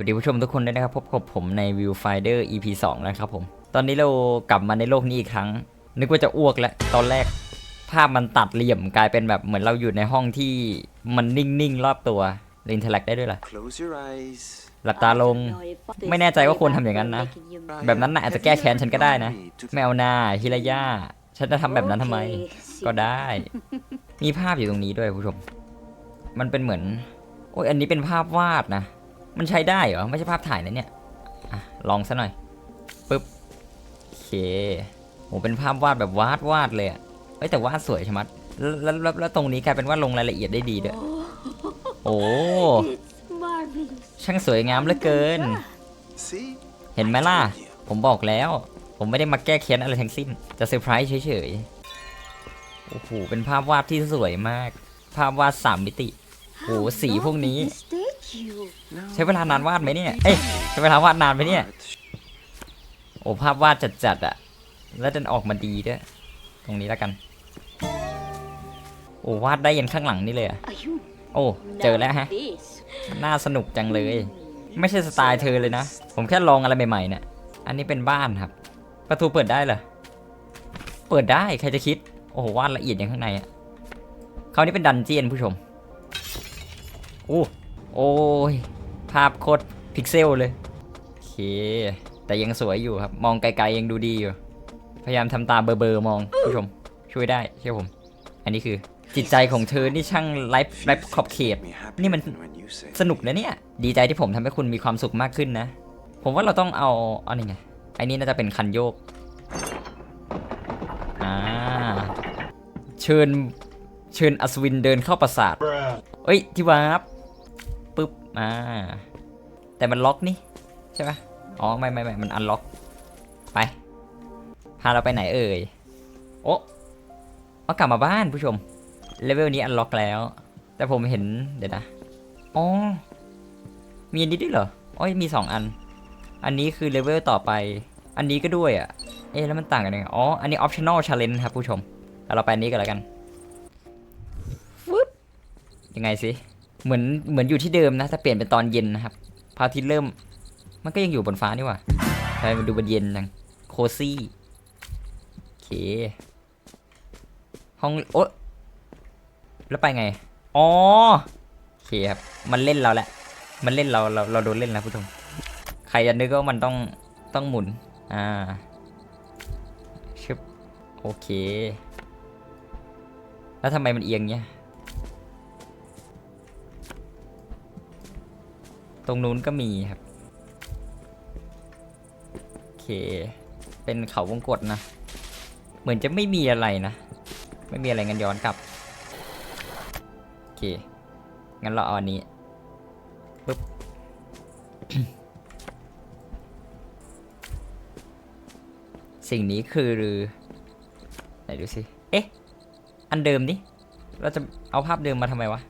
วัสดีผู้ชมทุกคนด้วยนะครับ พบกับผมใน Viewfinder EP 2 นะครับผม ตอนนี้เรากลับมาในโลกนี้อีกครั้ง นึกว่าจะอ้วกแล้ว ตอนแรกภาพมันตัดเหลี่ยมกลายเป็นแบบเหมือนเราอยู่ในห้องที่มันนิ่งๆ รอบตัวอินเทอร์แลกได้ด้วยล่ะ Close your eyes. หลับตาลง ไม่แน่ใจว่าควรทำอย่างนั้นนะ แบบนั้นน่ะอาจจะแก้แค้นฉันก็ได้นะไม่เอาหน้าฮิรายาฉันจะทำแบบนั้นทำไม ก็ได้ มีภาพอยู่ตรงนี้ด้วยผู้ชม มันเป็นเหมือน โอ้ยอันนี้เป็นภาพวาดนะ มันใช้ได้เหรอ ไม่ใช่ภาพถ่ายนะเนี่ยอลองซะหน่อยปึ๊บโอเคโหเป็นภาพวาดแบบวาดวาดเลยอะเอ้ยแต่วาดสวยใช่ไหมแล้วแล้วแล้วตรงนี้กลายเป็นว่าลงรายละเอียดได้ดีด้วยโอ้ช่างสวยงามเหลือเกิน เห็นไหมล่ะ ผมบอกแล้ว ผมไม่ได้มาแก้แค้นอะไรทั้งสิ้น จะเซอร์ไพรส์เฉยๆ โอ้โห เป็นภาพวาดที่สวยมาก ภาพวาดสามมิติ โอ้โห สีพวกนี้ ใช้เวลานานวาดไหมเนี่ย เอ้ยใช้เวลาวาดนานไหมเนี่ย โอ้ภาพวาดจัดๆอะแล้วดันออกมาดีด้วย ตรงนี้แล้วกัน โอ้วาดได้ยันข้างหลังนี่เลยอะโอ้เจอแล้วฮะ น่าสนุกจังเลย ไม่ใช่สไตล์เธอเลยนะ ผมแค่ลองอะไรใหม่ๆเนี่ย อันนี้เป็นบ้านครับ ประตูเปิดได้เหรอ เปิดได้ใครจะคิด โอ้โหวาดละเอียดอย่างข้างในอะคราวนี้เป็นดันเจียนผู้ชม โอ้ โอ้ย ภาพโคตรพิกเซลเลยโอเค แต่ยังสวยอยู่ครับ มองไกลๆยังดูดีอยู่ พยายามทำตาเบลอๆมองผู้ชม ช่วยได้เชื่อผม อันนี้คือจิตใจของเธอนี่ช่างไร้ไร้ขอบเขต นี่มันสนุกนะเนี่ย ดีใจที่ผมทำให้คุณมีความสุขมากขึ้นนะ ผมว่าเราต้องเอาเอาไงไอ้นี่น่าจะเป็นคันโยกอ่าเชิญเชิญอัศวินเดินเข้าปราสาทเอ้ยที่วาร์ปปึ๊บ อ่า แต่มันล็อกนี่ใช่ปะอ๋อไม่ไม่ไม่มันอันล็อก ไป พาเราไปไหนเอ่ย โอ้เอากลับมาบ้านผู้ชม เลเวลนี้อันล็อกแล้ว แต่ผมเห็นเดี๋ยวนะ อ๋อ มีอันนี้ด้วยเหรออ๋อมีสองอัน อันนี้คือเลเวลต่อไป อันนี้ก็ด้วยอะ เอ๊ะแล้วมันต่างกันยังไง อ๋อ อันนี้ optional challenge ครับผู้ชม เราไปอันนี้กันแล้วกันฟึบยังไงสิ เหมือนเหมือนอยู่ที่เดิมนะแต่เปลี่ยนเป็นตอนเย็นนะครับพระอาทิตย์เริ่ม มันก็ยังอยู่บนฟ้านี่หว่าทำไมมันดูบนเย็นจังโคซี่โอเค ห้องโอ๊ะแล้วไปไง อ๋อโอเคครับ มันเล่นเราแหละ มันเล่นเราเราเราโดนเล่นแล้วผู้ชม ใครจะนึกว่ามันต้องต้องหมุน อ่าชึบโอเค แล้วทำไมมันเอียงเงี้ย รงนู้นก็มีครับ โอเค เป็นเขาวงกตนะ เหมือนจะไม่มีอะไรนะ ไม่มีอะไรงั้นย้อนกลับ โอเค งั้นเราเอาอันนี้ปึ๊บสิ่งนี้คือไหนดูสิ เอ๊ะ อันเดิมนี่ เราจะเอาภาพเดิมมาทำไมวะ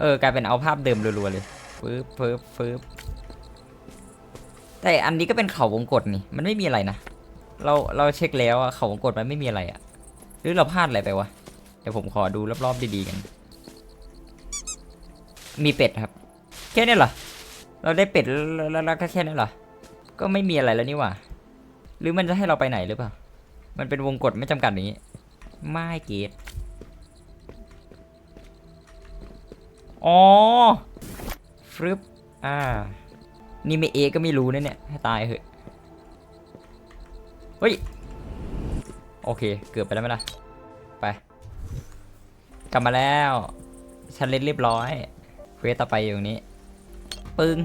เออกลายเป็นเอาภาพเดิมรัวๆเลย ปึ๊บปึ๊บปึ๊บแต่อันนี้ก็เป็นเขาวงกตนี่ มันไม่มีอะไรนะ เราเราเช็คแล้วอะเขาวงกตมันไม่มีอะไรอะหรือเราพลาดอะไรไปวะ เดี๋ยวผมขอดูรอบๆดีๆกัน มีเป็ดครับ แค่นี้เหรอ เราได้เป็ดแล้วแล้วแล้วก็แค่นี้เหรอ ก็ไม่มีอะไรแล้วนี่หว่า หรือมันจะให้เราไปไหนหรือเปล่า มันเป็นวงกฎไม่จำกัดอย่างนี้ ไม่เกตอ๋อ ฟรึบอ่า นี่ไม่เอก็ไม่รู้นะเนี่ย ให้ตายเหอะ เฮ้ย โอเค เกือบไปแล้วไหมล่ะ ไป กลับมาแล้วฉันเล่นเรียบร้อยเควสต่อไปอยู่ตรงนี้ ปึ้ง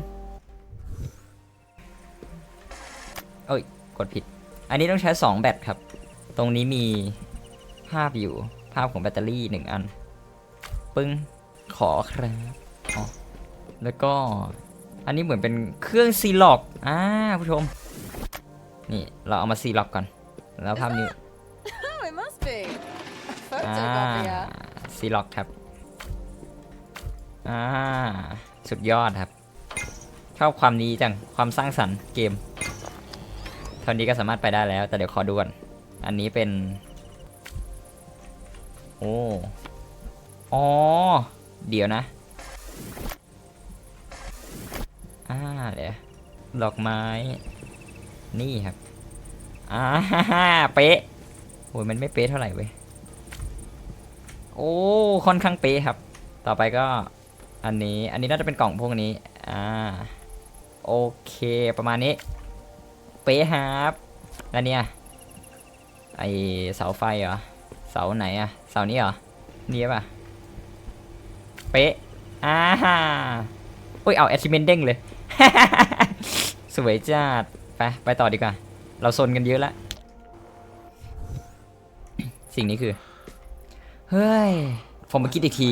เอ้ย กดผิด อันนี้ต้องใช้ 2 แบตครับ ตรงนี้มีภาพอยู่ ภาพของแบตเตอรี่หนึ่งอัน ปึ้ง ขอครับอ๋อ แล้วก็อันนี้เหมือนเป็นเครื่องซีล็อกอ่าผู้ชม นี่เราเอามาซีล็อกก่อน แล้วภาพนี้ Oh, it must be. A อ่า photocopy. ซีล็อกครับ อ่า สุดยอดครับ ชอบความนี้จัง ความสร้างสรรค์เกม เท่านี้ก็สามารถไปได้แล้ว แต่เดี๋ยวขอดูก่อน อันนี้เป็น โอ้ อ๋อ เดี๋ยวนะ ดอกไม้ นี่ครับอ่าฮ่าเป๊ะโอ้ยมันไม่เป๊ะเท่าไหร่เว้ยโอ้ค่อนข้างเป๊ะครับ ต่อไปก็อันนี้อันนี้น่าจะเป็นกล่องพวกนี้อ่าโอเคประมาณนี้ เป๊ะครับแล้วเนี่ยไอเสาไฟเหรอเสาไหนอะเสานี้เหรอนี่ป่ะเป๊ะอ่าฮ่าโอ้ยเอาแอชิเมนเด้งเลย สวยจัดไปไปต่อดีกว่า เราโซนกันเยอะแล้วสิ่งนี้คือ เฮ้ย ผมมาคิดอีกที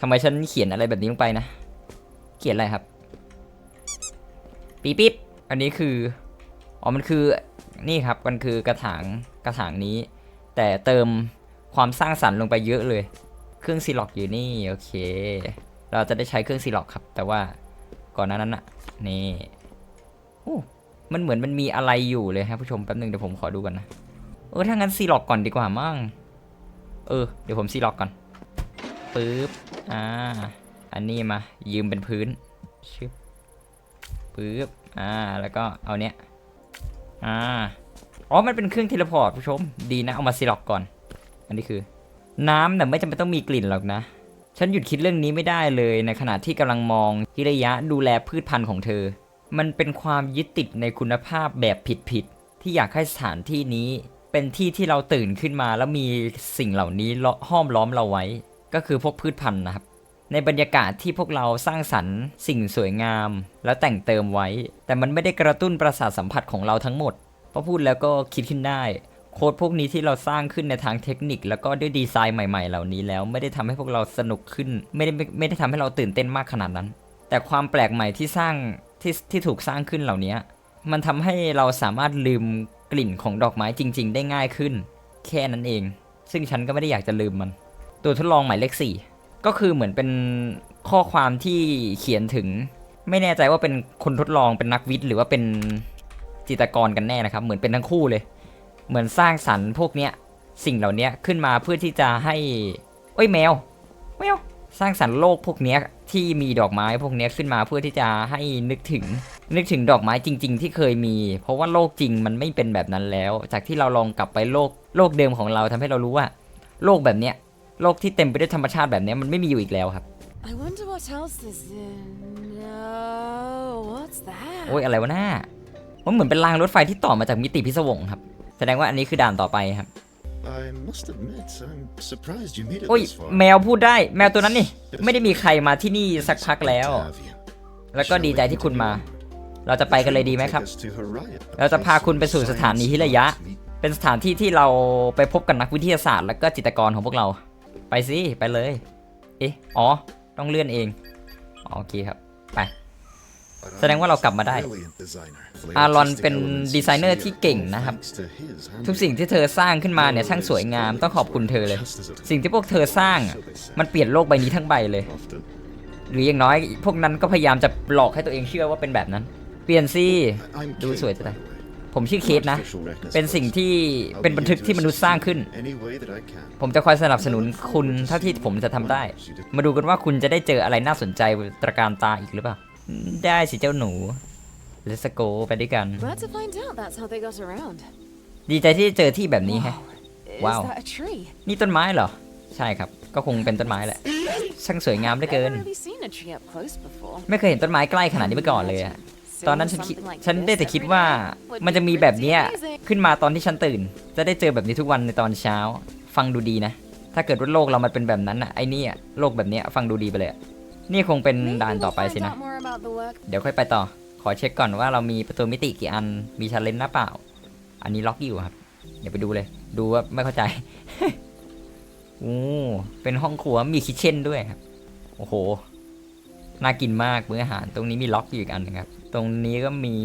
ทำไมฉันเขียนอะไรแบบนี้ลงไปนะ เขียนอะไรครับปี๊บปิ๊บอันนี้คือ อ๋อ มันคือ นี่ครับ มันคือกระถาง กระถางนี้ แต่เติมความสร้างสรรค์ลงไปเยอะเลย เครื่องซีล็อกอยู่นี่ โอเค เราจะได้ใช้เครื่องซีล็อกครับ แต่ว่าก่อนหน้านั้นน่ะนี่ โอ้มันเหมือนมันมีอะไรอยู่เลยครับผู้ชมแป๊บหนึ่งเดี๋ยวผมขอดูกันนะ เออถ้างั้นซีล็อกก่อนดีกว่ามั่ง เออเดี๋ยวผมซีล็อกก่อนปึ๊บ อ่า อันนี้มา ยืมเป็นพื้นชึบปึ๊บ อ่า แล้วก็เอาเนี้ย อ่า อ๋อ มันเป็นเครื่องเทเลพอร์ตผู้ชม ดีนะ เอามาซีล็อกก่อน อันนี้คือ น้ำแต่ไม่จำเป็นต้องมีกลิ่นหรอกนะ ฉันหยุดคิดเรื่องนี้ไม่ได้เลยในขณะที่กำลังมองฮิระยะดูแลพืชพันธุ์ของเธอ มันเป็นความยึดติดในคุณภาพแบบผิดๆที่อยากให้สถานที่นี้ เป็นที่ที่เราตื่นขึ้นมาแล้วมีสิ่งเหล่านี้ล้อห้อมล้อมเราไว้ ก็คือพวกพืชพันธุ์นะครับ ในบรรยากาศที่พวกเราสร้างสรรค์ สิ่งสวยงาม แล้วแต่งเติมไว้ แต่มันไม่ได้กระตุ้นประสาทสัมผัสของเราทั้งหมดพอพูดแล้วก็คิดขึ้นได้โค้ดพวกนี้ที่เราสร้างขึ้นในทางเทคนิค แล้วก็ด้วยดีไซน์ใหม่ๆ เหล่านี้แล้วไม่ได้ทำให้พวกเราสนุกขึ้น ไม่ได้ไม่ไม่ได้ทำให้เราตื่นเต้นมากขนาดนั้น แต่ความแปลกใหม่ที่สร้างที่ที่ถูกสร้างขึ้นเหล่านี้มันทำให้เราสามารถลืมกลิ่นของดอกไม้จริง ๆ ได้ง่ายขึ้น แค่นั้นเอง ซึ่งฉันก็ไม่ได้อยากจะลืมมัน ตัวทดลองหมายเลขสี่ก็คือเหมือนเป็นข้อความที่เขียนถึง ไม่แน่ใจว่าเป็นคนทดลองเป็นนักวิทย์ หรือว่าเป็นจิตรกรกันแน่นะครับ เหมือนเป็นทั้งคู่เลย เหมือนสร้างสรรค์พวกเนี้ยสิ่งเหล่านี้ขึ้นมาเพื่อที่จะให้ เอ้ยแมวแมว สร้างสรรค์โลกพวกเนี้ยที่มีดอกไม้พวกเนี้ยขึ้นมาเพื่อที่จะให้นึกถึง นึกถึงดอกไม้จริง ๆ ที่เคยมี เพราะว่าโลกจริงมันไม่เป็นแบบนั้นแล้ว จากที่เราลองกลับไปโลกโลกเดิมของเราทำให้เรารู้ว่า โลกแบบเนี้ยโลกที่เต็มไปด้วยธรรมชาติแบบเนี้ยมันไม่มีอยู่อีกแล้วครับ I wonder what else is in. No, what's that? โอ้ยอะไรวะหน้ามันเหมือนเป็นรางรถไฟที่ต่อมาจากมิติพิศวงครับ แสดงว่าอันนี้คือด่านต่อไปครับ I must admit, I'm surprised you made it โอ้ย this far. แมวพูดได้ แมวตัวนั้นนี่ ไม่ได้มีใครมาที่นี่สักพักแล้ว To have you. แล้วก็ดีใจที่คุณมา เราจะไปกันเลยดีไหมครับ Take us to Haraya, เราจะพาคุณไปสู่สถานีฮิระยะ Science เป็นสถานที่ที่เราไปพบกับนักวิทยาศาสตร์ และก็จิตรกรของพวกเรา ไปสิ ไปเลย เอ๊ะ อ๋อ ต้องเลื่อนเองอ๋อโอเคครับ ไป meet. แสดงว่าเรากลับมาได้ Brilliant designer. อารอน Artistic เป็น elements ดีไซเนอร์ see ที่ it เก่ง all นะครับ thanks to his ทุกสิ่งที่เธอสร้างขึ้นมาเนี่ยช่างสวยงามต้องขอบคุณเธอเลย สิ่งที่พวกเธอสร้างอะมันเปลี่ยนโลกใบนี้ทั้งใบเลย Often. หรืออย่างน้อย พวกนั้นก็พยายามจะหลอกให้ตัวเองเชื่อว่าเป็นแบบนั้น เปลี่ยนสิ I'm ดู Kate, สวย by จัง the เลย way. ผมชื่อเคสนะ Official recognition เป็นสิ่ง first. ที่ I'll เป็น be บันทึก here to ที่มนุษย์สร้างขึ้น assist any way that I can. ผมจะคอยสนับสนุนคุณเท่าที่ผมจะทำได้ มาดูกันว่าคุณจะได้เจออะไรน่าสนใจตระการตาอีกหรือเปล่า ได้สิเจ้าหนู Let's go ไปด้วยกัน Glad to find out that's how they got around. ดีใจที่เจอที่แบบนี้แฮะ Is Wow. that a tree? นี่ต้นไม้เหรอ ใช่ครับ ก็คงเป็นต้นไม้แหละ ช่างสวยงามเหลือเกิน Never really seen a tree up close before. ไม่เคยเห็นต้นไม้ใกล้ขนาดนี้มาก่อนเลยอะ Seeing ตอนนั้นฉันคิด something like ฉันได้ this แต่คิด every ว่า day would มันจะ be มีแบบเนี้ย pretty amazing. ขึ้นมาตอนที่ฉันตื่น จะได้เจอแบบนี้ทุกวันในตอนเช้า ฟังดูดีนะ ถ้าเกิดว่าโลกเรามันเป็นแบบนั้นอะไอ้เนี่ยโลกแบบเนี้ยฟังดูดีไปเลยอะ นี่คงเป็น Maybe ด่าน we'll ต่อไป find สินะ out more about the work เดี๋ยวค่อยไปต่อ ขอเช็คก่อนว่าเรามีประตูมิติกี่อัน มีชาเลนจ์หรือเปล่า อันนี้ล็อกอยู่ครับเดี๋ยวไปดูเลย ดูว่าไม่เข้าใจ โอ้ เป็นห้องครัวมีคิทเช่นด้วยครับ โอ้โห น่ากินมากมื้ออาหาร ตรงนี้มีล็อกอยู่อีกอันหนึงครับ ตรงนี้ก็มี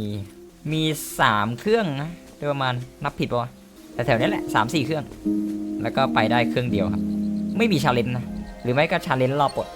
มีสามเครื่องนะโดยประมาณนับผิดปะวะแต่แถวๆนี้แหละสามสี่เครื่อง แล้วก็ไปได้เครื่องเดียวครับ ไม่มีชาเลนจ์นะ หรือไม่ก็ชาเลนจ์รอบปลด